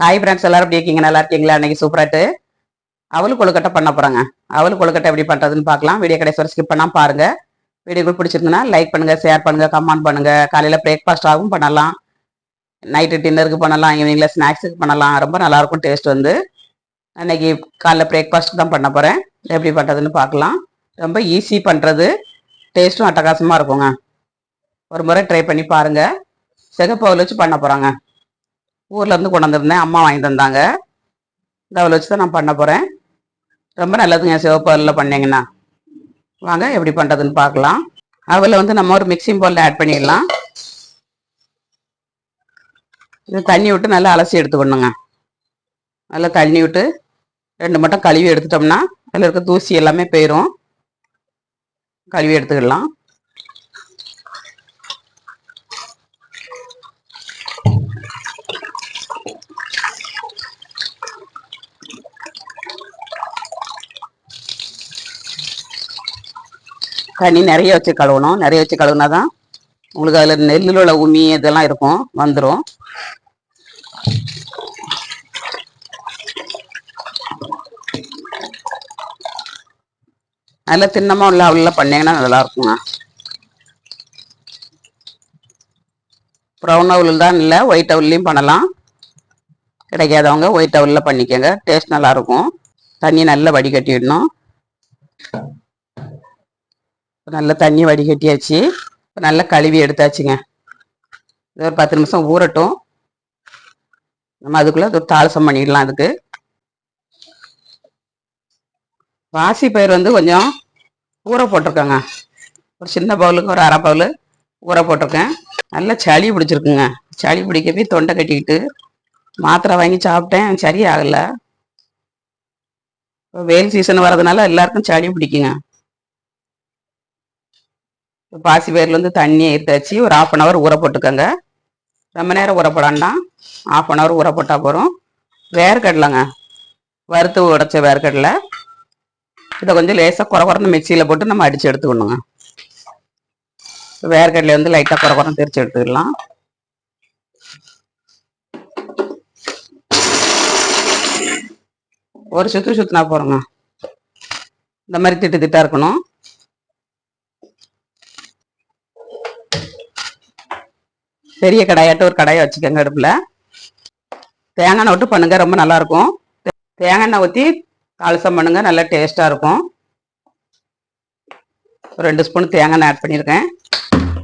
Hi friends எல்லாரும் எப்படி இருக்கீங்க? நல்லா இருக்கீங்களா? அன்னைக்கு சூப்பராட்டு அவளு கொழுக்கட்டை பண்ண போறாங்க. அவளு கொழுக்கட்டை எப்படி பண்றதுன்னு பார்க்கலாம். வீடியோ கடைசி வரை ஸ்கிப் பண்ணால் பாருங்க. வீடியோ பிடிச்சிருந்ததுன்னா லைக் பண்ணுங்க ஷேர் பண்ணுங்க கமெண்ட் பண்ணுங்க. காலையில பிரேக்ஃபாஸ்டாகவும் பண்ணலாம். நைட்டு டின்னருக்கு பண்ணலாம் ஈவினிங்ல ஸ்நாக்ஸுக்கு பண்ணலாம். ரொம்ப நல்லா இருக்கும் டேஸ்ட் வந்து. அன்னைக்கு காலைல பிரேக்ஃபாஸ்ட் தான் பண்ண போறேன். எப்படி பண்றதுன்னு பார்க்கலாம். ரொம்ப ஈஸி பண்றது. டேஸ்ட்டும் அட்டகாசமாக இருக்குங்க. ஒரு முறை ட்ரை பண்ணி பாருங்கள் சிகப்பு வச்சு பண்ண போகிறாங்க ஊர்லேருந்து கொண்டாந்துருந்தேன் அம்மா வாங்கி தந்தாங்க. இந்த அவளை வச்சு தான் நான் பண்ண போகிறேன் ரொம்ப நல்லதுங்க சிவப்பு அவலில் பண்ணீங்கன்னா. வாங்க எப்படி பண்ணுறதுன்னு பார்க்கலாம். அவலில் வந்து நம்ம ஒரு மிக்சிங் பவுலில் ஆட் பண்ணிடலாம். இது தண்ணி விட்டு நல்லா அலசி எடுத்துக்கணுங்க. நல்லா தண்ணி விட்டு ரெண்டு மட்டும் கழுவி எடுத்துட்டோம்னா அதில் இருக்க தூசி எல்லாமே போயிடும் கழுவி எடுத்துக்கலாம். தண்ணி நிறைய வச்சு கழுவணும். நிறைய வச்சு கழுவுனா தான் உங்களுக்கு அதில் நெல்லில் உள்ள உமி இதெல்லாம் இருக்கும். வந்துடும் நல்லா தின்னமாக உள்ள அவளில் பண்ணீங்கன்னா நல்லா இருக்குங்க. ப்ரௌன் அவுல் தான் இல்லை ஒயிட் அவுல்லையும் பண்ணலாம். கிடைக்காதவங்க ஒயிட் அவுலில் பண்ணிக்கோங்க. டேஸ்ட் நல்லா இருக்கும். தண்ணி நல்லா வடிகட்டிடணும். இப்போ நல்லா தண்ணி வடிகட்டியாச்சு இப்போ நல்லா கழுவி எடுத்தாச்சுங்க. இது ஒரு பத்து நிமிஷம் ஊறட்டும். நம்ம அதுக்குள்ளே ஒரு தாளசம் பண்ணிடலாம் அதுக்கு. பாசி பயிர் வந்து கொஞ்சம் ஊற போட்டிருக்கேங்க. ஒரு சின்ன பவுலுக்கு ஒரு அரை பவுல் ஊற போட்டிருக்கேன். நல்லா சளி பிடிச்சிருக்குங்க. சளி பிடிக்கவே தொண்டை கட்டிக்கிட்டு மாத்திரை வாங்கி சாப்பிட்டேன். சரியாகலை. இப்போ வெயில் சீசன் வர்றதுனால எல்லாருக்கும் சளி பிடிக்குங்க. பாசி பயிரில் வந்து தண்ணியை எடுத்து வச்சு ஒரு ஆஃப் அன் ஹவர் ஊற போட்டுக்கோங்க. ரொம்ப நேரம் ஊற போடாண்டா ஆஃப் அன் ஹவர் ஊற போட்டால் போகிறோம் வேர்க்கடலைங்க. வறுத்து உடைச்ச வேர்க்கடலை. இதை கொஞ்சம் லேசாக குறை குறந்து மிக்சியில் போட்டு நம்ம அடித்து எடுத்துக்கணுங்க. வேர்க்கடலை வந்து லைட்டாக குறை குறைந்து திரிச்சு எடுத்துக்கலாம். ஒரு சுற்று சுற்றினா போகிறோங்க இந்த மாதிரி திட்டு திட்டாக இருக்கணும். பெரிய கடாயாட்டு ஒரு கடாயை வச்சுக்கோங்க அடுப்பில். தேங்காய் எண்ணெய் பண்ணுங்கள் ரொம்ப நல்லாயிருக்கும் தேங்காய் எண்ணெய் ஊற்றி தாளசம் பண்ணுங்க நல்லா டேஸ்ட்டாக இருக்கும். ஒரு ரெண்டு ஸ்பூன் தேங்காய் எண்ணெய் ஆட் பண்ணியிருக்கேன்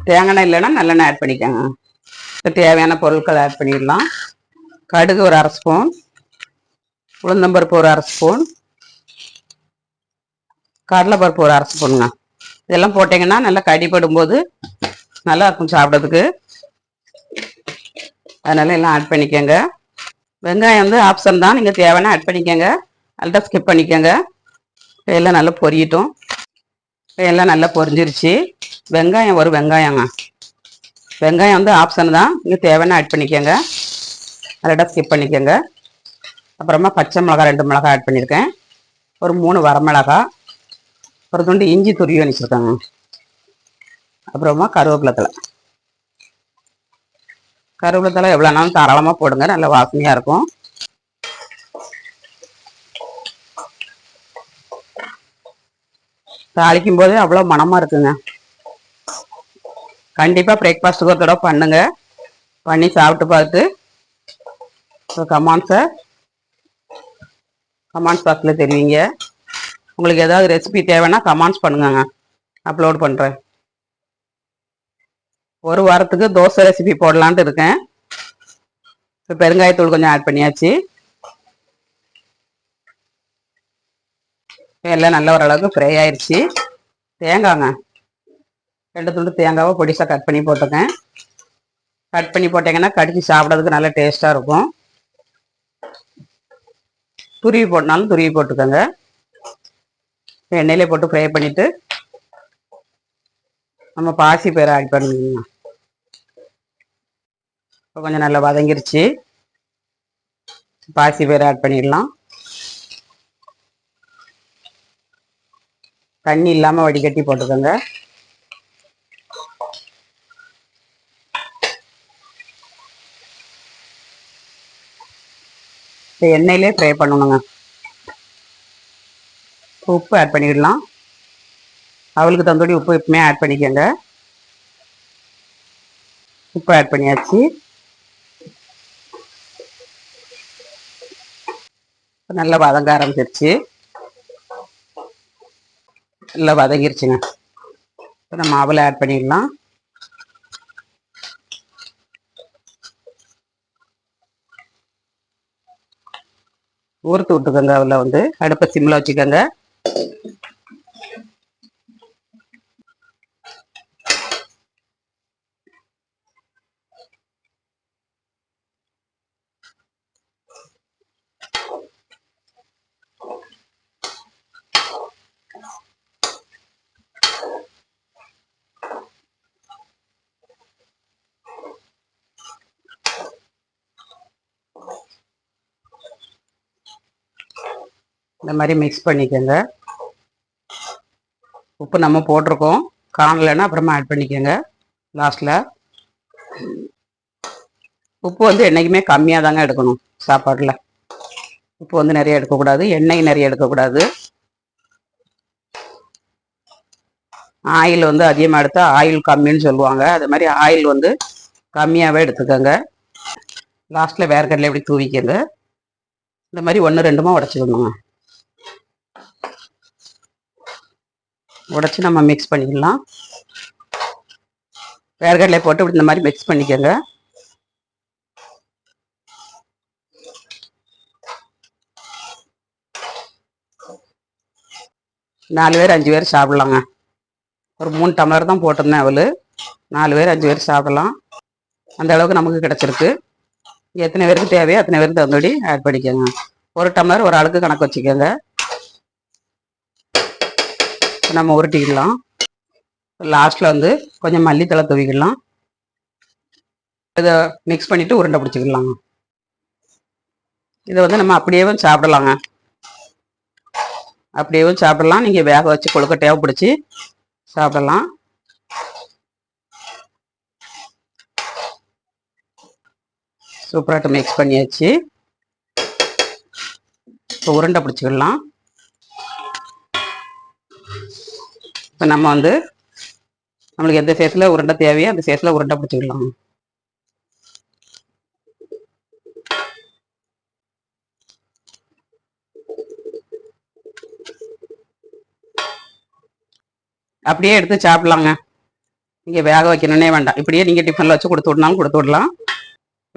தேங்காய் எண்ணெய் இல்லைன்னா நல்லெண்ணெய் ஆட் பண்ணிக்கோங்க. இப்போ தேவையான பொருட்கள் ஆட் பண்ணிடலாம். கடுகு ஒரு அரை ஸ்பூன் உளுந்தம்பருப்பு ஒரு அரை ஸ்பூன் கடலைப்பருப்பு ஒரு அரை ஸ்பூனுங்க இதெல்லாம் போட்டிங்கன்னா நல்லா கடிப்படும் போது நல்லா இருக்கும் சாப்பிட்றதுக்கு. அதனால எல்லாம் ஆட் பண்ணிக்கோங்க. வெங்காயம் வந்து ஆப்ஷன் தான். நீங்கள் தேவைன்னா ஆட் பண்ணிக்கோங்க. அல்லட்டா ஸ்கிப் பண்ணிக்கோங்க. எல்லாம் நல்லா பொரியட்டும். எல்லாம் நல்லா பொரிஞ்சிருச்சு. வெங்காயம் ஒரு வெங்காயங்க. வெங்காயம் வந்து ஆப்ஷன் தான். நீங்கள் தேவைன்னா ஆட் பண்ணிக்கோங்க. அல்லட்டா ஸ்கிப் பண்ணிக்கோங்க. அப்புறமா பச்சை மிளகா ரெண்டு மிளகா ஆட் பண்ணியிருக்கேன். ஒரு மூணு வரமிளகா ஒரு துண்டு இஞ்சி துருவி வச்சுருக்காங்க. அப்புறமா கருவேப்பிலத்தில் கருவேப்பிலை எவ்வளோனாலும் தாராளமாக போடுங்க நல்ல வாசனையாக இருக்கும். தாளிக்கும் போதே அவ்வளோ மனமாக இருக்குங்க. கண்டிப்பாக பிரேக்ஃபாஸ்ட்டுக்கு ஒரு தடவை பண்ணுங்க. பண்ணி சாப்பிட்டு பார்த்து. கமான்ஸை கமான்ஸ் பாக்ஸில் தெரிவிங்க. உங்களுக்கு ஏதாவது ரெசிபி தேவைன்னா கமான்ஸ் பண்ணுங்கங்க. அப்லோட் பண்ணுறேன் ஒரு வாரத்துக்கு தோசை ரெசிபி போடலான்ட்டு இருக்கேன். இப்போ பெருங்காயத்தூள் கொஞ்சம் ஆட் பண்ணியாச்சு. எல்லாம் நல்ல ஓரளவுக்கு ஃப்ரை ஆயிடுச்சு தேங்காங்க. ரெண்டு துண்டு தேங்காவை பொடிசாக கட் பண்ணி போட்டுக்கேன் கட் பண்ணி போட்டிங்கன்னா கடிச்சு சாப்பிட்றதுக்கு நல்லா டேஸ்ட்டாக இருக்கும். துருவி போட்டனாலும் துருவி போட்டுக்கோங்க. எண்ணெயிலே போட்டு ஃப்ரை பண்ணிவிட்டு நம்ம பாசி பேரை ஆட் பண்ணிக்கோங்க இப்போ கொஞ்சம் நல்லா வதங்கிருச்சு. பாசி பேர் ஆட் பண்ணிடலாம். தண்ணி இல்லாமல் வடிகட்டி போட்டுக்கோங்க. இந்த எண்ணெயிலே ஃப்ரை பண்ணணுங்க. உப்பு ஆட் பண்ணிடலாம். அவளுக்கு தந்தோடி உப்பு எப்பவுமே ஆட் பண்ணிக்கோங்க. உப்பு ஆட் பண்ணியாச்சு. நல்லா வதங்க ஆரம்பிச்சிருச்சு நல்லா வதங்கிருச்சுங்க. இப்போ நம்ம அவலை ஆட் பண்ணிடலாம். ஊறுத்து விட்டுக்கோங்க அவல வந்து. அடுப்பை சிம்மில் வச்சுக்கோங்க. இந்த மாதிரி மிக்ஸ் பண்ணிக்கோங்க. உப்பு நம்ம போட்டிருக்கோம். காணலைன்னா அப்புறமா ஆட் பண்ணிக்கோங்க. லாஸ்ட்டில் உப்பு வந்து என்றைக்குமே கம்மியாக தாங்க எடுக்கணும் சாப்பாட்டில். உப்பு வந்து நிறைய எடுக்கக்கூடாது. எண்ணெய் நிறைய எடுக்கக்கூடாது. ஆயில் வந்து அதிகமாக எடுத்தால் ஆயில் கம்மின்னு சொல்லுவாங்க. அது மாதிரி ஆயில் வந்து கம்மியாகவே எடுத்துக்கோங்க. லாஸ்ட்டில் வேர்க்கடலை எப்படி தூவிக்கங்க இந்த மாதிரி ஒன்று ரெண்டுமா உடச்சிக்கணுங்க. உடச்சி நம்ம மிக்ஸ் பண்ணிக்கலாம். வேர்கடலை போட்டு இப்படி இந்த மாதிரி மிக்ஸ் பண்ணிக்கோங்க. நாலு பேர் அஞ்சு பேர் சாப்பிட்லாங்க. ஒரு மூணு டம்ளர் தான் போட்டிருந்தேன் அவள். நாலு பேர் அஞ்சு பேர் சாப்பிடலாம். அந்த அளவுக்கு நமக்கு கிடச்சிருக்கு. எத்தனை பேருக்கு தேவையோ அத்தனை பேருக்கு தகுந்தபடி ஆட் பண்ணிக்கோங்க. ஒரு டம்ளர் ஒரு ஆளுக்கு கணக்கு வச்சுக்கோங்க. நம்ம உருட்டிக்கலாம் லாஸ்ட்டில் வந்து கொஞ்சம் மல்லித்தலை தூவிக்கலாம் இதை மிக்ஸ் பண்ணிவிட்டு உருண்டை பிடிச்சிக்கலாங்க இதை வந்து நம்ம அப்படியேவும் சாப்பிடலாங்க. அப்படியேவும் சாப்பிடலாம். நீங்கள் வேக வச்சு கொழுக்கட்டையாக பிடிச்சி சாப்பிடலாம். சூப்பராக மிக்ஸ் பண்ணியாச்சு. இப்போ உருண்டை பிடிச்சிக்கலாம் இப்போ நம்ம வந்து நம்மளுக்கு எந்த சைஸில் உருண்டை தேவையோ அந்த சைஸில் உருண்டை பிடிச்சிக்கலாம். அப்படியே எடுத்து சாப்பிட்லாங்க. நீங்கள் வேக வைக்கணுன்னே வேண்டாம். இப்படியே நீங்கள் டிஃபனில் வச்சு கொடுத்து விடனாலும் கொடுத்து விடலாம்.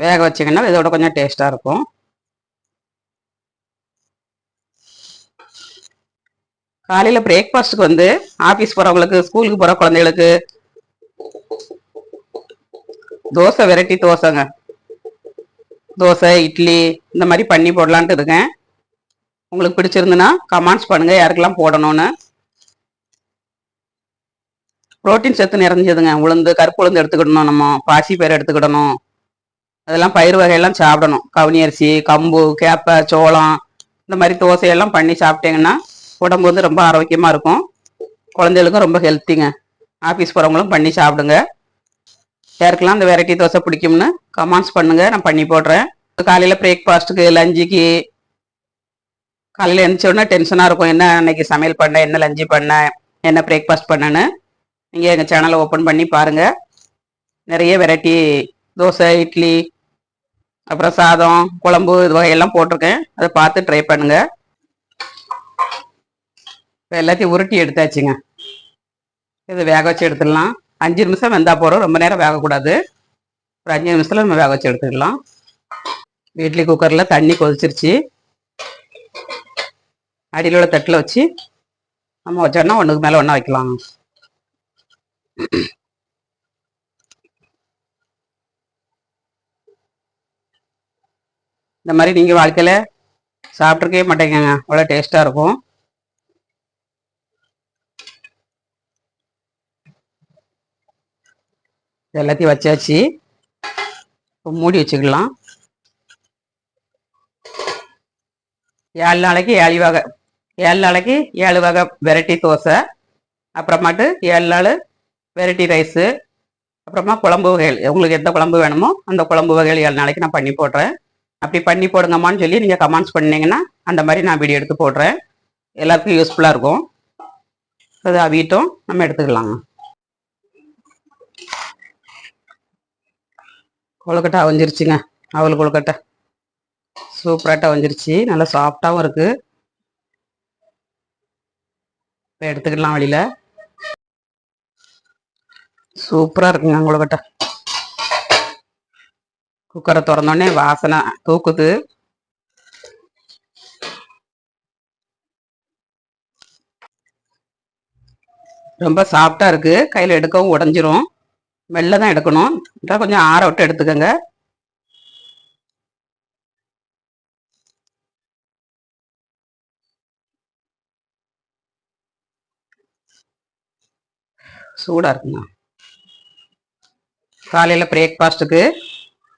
வேக வச்சிங்கன்னா இதோட கொஞ்சம் டேஸ்ட்டாக இருக்கும். காலையில் பிரேக்ஃபாஸ்ட்டுக்கு வந்து ஆஃபீஸ் போகிறவங்களுக்கு ஸ்கூலுக்கு போகிற குழந்தைகளுக்கு தோசை வெரைட்டி தோசைங்க. தோசை இட்லி இந்த மாதிரி பண்ணி போடலான்ட்டு இருக்கேன். உங்களுக்கு பிடிச்சிருந்துன்னா கமெண்ட்ஸ் பண்ணுங்கள் யாருக்கெல்லாம் போடணும்னு. ப்ரோட்டீன் சத்து நிறைஞ்சதுங்க. உளுந்து கருப்பு உளுந்து எடுத்துக்கிடணும் நம்ம. பாசி பயிர் எடுத்துக்கிடணும். அதெல்லாம் பயிர் வகையெல்லாம் சாப்பிடணும். கவுனி அரிசி கம்பு கேப்பை சோளம் இந்த மாதிரி தோசையெல்லாம் பண்ணி சாப்பிட்டீங்கன்னா உடம்பு வந்து ரொம்ப ஆரோக்கியமாக இருக்கும். குழந்தைகளுக்கும் ரொம்ப ஹெல்த்திங்க ஆஃபீஸ் போகிறவங்களும் பண்ணி சாப்பிடுங்க. யாருக்கெல்லாம் இந்த வெரைட்டி தோசை பிடிக்கும்னு கமெண்ட்ஸ் பண்ணுங்க. நான் பண்ணி போடுறேன். காலையில் பிரேக்ஃபாஸ்ட்டுக்கு லஞ்சுக்கு காலையில் எழுந்திரிச்சோடனே டென்ஷனாக இருக்கும். என்ன அன்னைக்கு சமையல் பண்ண என்ன லஞ்சு பண்ண என்ன பிரேக்ஃபாஸ்ட் பண்ணேன்னு நீங்கள் எங்கள் சேனலை ஓப்பன் பண்ணி பாருங்கள் நிறைய வெரைட்டி தோசை இட்லி அப்புறம் சாதம் குழம்பு இது வகையெல்லாம் போட்டிருக்கேன். அதை பார்த்து ட்ரை பண்ணுங்கள் இப்போ எல்லாத்தையும் உருட்டி எடுத்தாச்சுங்க. இது வேக வச்சு எடுத்துடலாம். அஞ்சு நிமிஷம் வெந்தால் போகிறோம் ரொம்ப நேரம் வேகக்கூடாது. ஒரு அஞ்சு நிமிஷத்தில் நம்ம வேக வச்சு எடுத்துக்கலாம். இட்லி குக்கரில் தண்ணி கொதிச்சிருச்சு. அடியில் உள்ள தட்டில் வச்சு நம்ம வச்சோன்னா ஒன்றுக்கு மேலே ஒன்றா வைக்கலாம் இந்த மாதிரி நீங்கள் வாழ்க்கையில் சாப்பிட்ருக்கவே மாட்டேங்க அவ்வளோ டேஸ்ட்டாக இருக்கும். எல்லாத்தையும் வச்சாச்சு. இப்போ மூடி வச்சுக்கலாம். ஏழு நாளைக்கு ஏழு வகை. ஏழு நாளைக்கு ஏழு வகை வெரைட்டி தோசை. அப்புறமாட்டு ஏழு நாள் வெரைட்டி ரைஸு அப்புறமா குழம்பு வகைகள். உங்களுக்கு எந்த குழம்பு வேணுமோ அந்த குழம்பு வகைகள் ஏழு நாளைக்கு நான் பண்ணி போடுறேன். அப்படி பண்ணி போடுங்கம்மான்னு சொல்லி நீங்கள் கமெண்ட்ஸ் பண்ணீங்கன்னா அந்த மாதிரி நான் வீடியோ எடுத்து போடுறேன். எல்லாருக்கும் யூஸ்ஃபுல்லாக இருக்கும். அது அவிட்டும் நம்ம எடுத்துக்கலாங்க. கொழுக்கட்டை வந்துருச்சுங்க அவள் கொழுக்கட்டை. சூப்பராட்ட வந்துருச்சு நல்லா சாஃப்டாகவும் இருக்குது இப்போ எடுத்துக்கலாம் வெளியில். சூப்பராக இருக்குங்க கொழுக்கட்டை. குக்கரை திறந்தோடனே வாசனை தூக்குது. ரொம்ப சாஃப்டாக இருக்கு. கையில் எடுக்கவும் உடஞ்சிரும். மெல்ல தான் எடுக்கணும். இதான் கொஞ்சம் ஆற விட்டு எடுத்துக்கோங்க. சூடாக இருக்குங்க காலையில் பிரேக்ஃபாஸ்ட்டுக்கு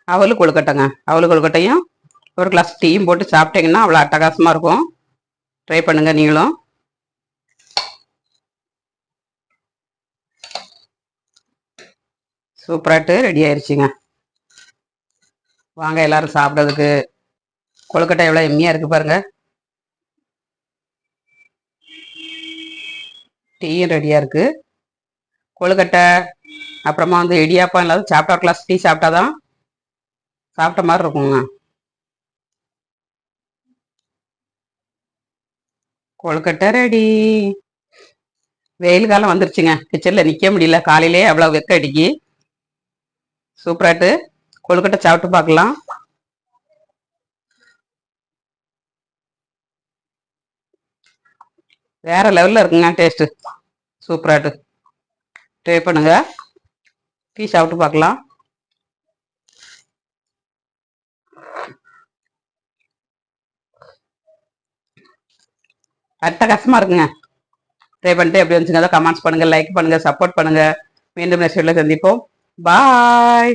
அவலு கொழுக்கட்டைங்க. அவலு கொழுக்கட்டையும் ஒரு கிளாஸ் டீயும் போட்டு சாப்பிட்டீங்கன்னா அவ்வளோ அட்டகாசமாக இருக்கும். ட்ரை பண்ணுங்கள் நீங்களும். சூப்பராகிட்டு ரெடி ஆயிடுச்சுங்க வாங்க எல்லாரும் சாப்பிட்றதுக்கு. கொழுக்கட்டை எவ்வளோ எம்மியாக இருக்குது பாருங்க. டீயும் ரெடியாக இருக்குது கொழுக்கட்டை அப்புறமா வந்து இடியாப்பம் இல்லாத சாப்பிட்டா கிளாஸ் டீ சாப்பிட்டா தான் சாப்பிட்ட மாதிரி இருக்குங்க. கொழுக்கட்டை ரெடி வெயில் காலம் வந்துருச்சுங்க. கிச்சனில் நிற்க முடியல. காலையிலே அவ்வளோ வெக்க அடிக்கி. சூப்பராட்டு கொழுக்கட்டை சாப்பிட்டு பார்க்கலாம். வேற லெவலில் இருக்குங்க டேஸ்ட்டு சூப்பராட்டு ட்ரை பண்ணுங்க. டீ சாப்பிட்டு பார்க்கலாம். அட்டகாசமாக இருக்குங்க. ட்ரை பண்ணிட்டு எப்படி வந்துச்சுங்க அதை கமெண்ட்ஸ் பண்ணுங்கள் லைக் பண்ணுங்கள் சப்போர்ட் பண்ணுங்கள் மீண்டும் நெக்ஸ்ட் வீடியோவில் சந்திப்போம். பாய்